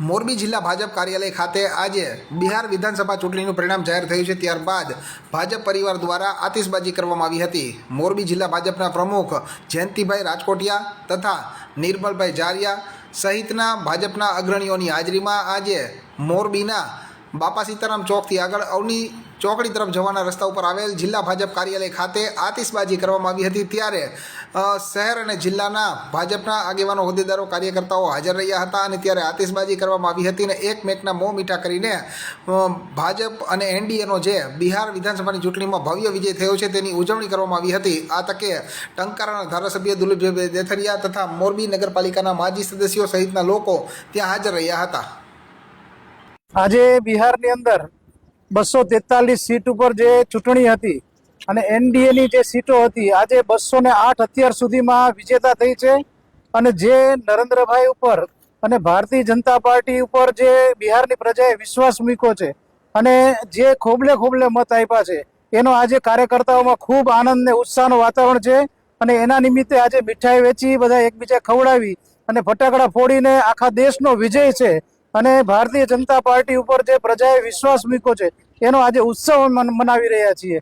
મોરબી જિલ્લા ભાજપ કાર્યાલય ખાતે આજે બિહાર વિધાનસભા ચૂંટણીનું પરિણામ જાહેર થયું છે. ત્યારબાદ ભાજપ પરિવાર દ્વારા આતિશબાજી કરવામાં આવી હતી. મોરબી જિલ્લા ભાજપના પ્રમુખ જયંતિભાઈ રાજકોટિયા તથા નિર્મલભાઈ જારિયા સહિતના ભાજપના અગ્રણીઓની હાજરીમાં આજે મોરબીના બાપા સીતારામ ચોકથી આગળ અવની ચોકડી તરફ જવાના રસ્તા ઉપર આવેલ જિલ્લા ભાજપ કાર્યાલય ખાતે આતિશબાજી કરવામાં આવી હતી. ત્યારે શહેર અને જિલ્લાના ભાજપના આગેવાનો, હોદ્દેદારો, કાર્યકર્તાઓ હાજર રહ્યા હતા અને ત્યારે આતિશબાજી કરવામાં આવી હતી અને એક મેકના મોં મીઠા કરીને ભાજપ અને એનડીએનો જે બિહાર વિધાનસભાની ચૂંટણીમાં ભવ્ય વિજય થયો છે તેની ઉજવણી કરવામાં આવી હતી. આ તકે ટંકારાના ધારાસભ્ય દુલીપભાઈ દેથરિયા તથા મોરબી નગરપાલિકાના માજી સદસ્યો સહિતના લોકો ત્યાં હાજર રહ્યા હતા. આજે બિહારની અંદર બસો તેતાલીસ સીટ ઉપર જે ચૂંટણી હતી અને એનડીએની જે સીટો હતી, આજે બસો ને આઠ અત્યાર સુધીમાં વિજેતા થઈ છે. અને જે નરેન્દ્રભાઈ ઉપર અને ભારતીય જનતા પાર્ટી ઉપર જે બિહારની પ્રજાએ વિશ્વાસ મૂક્યો છે અને જે ખોબલે ખોબલે મત આપ્યા છે, એનો આજે કાર્યકર્તાઓમાં ખૂબ આનંદ ને ઉત્સાહનું વાતાવરણ છે. અને એના નિમિત્તે આજે મીઠાઈ વેચી, બધા એકબીજા ખવડાવી અને ફટાકડા ફોડીને આખા દેશનો વિજય છે. અને ભારતીય જનતા પાર્ટી ઉપર જે પ્રજાએ વિશ્વાસ મૂક્યો છે, એનો આજે ઉત્સવ મન- મનાવી રહ્યા છીએ.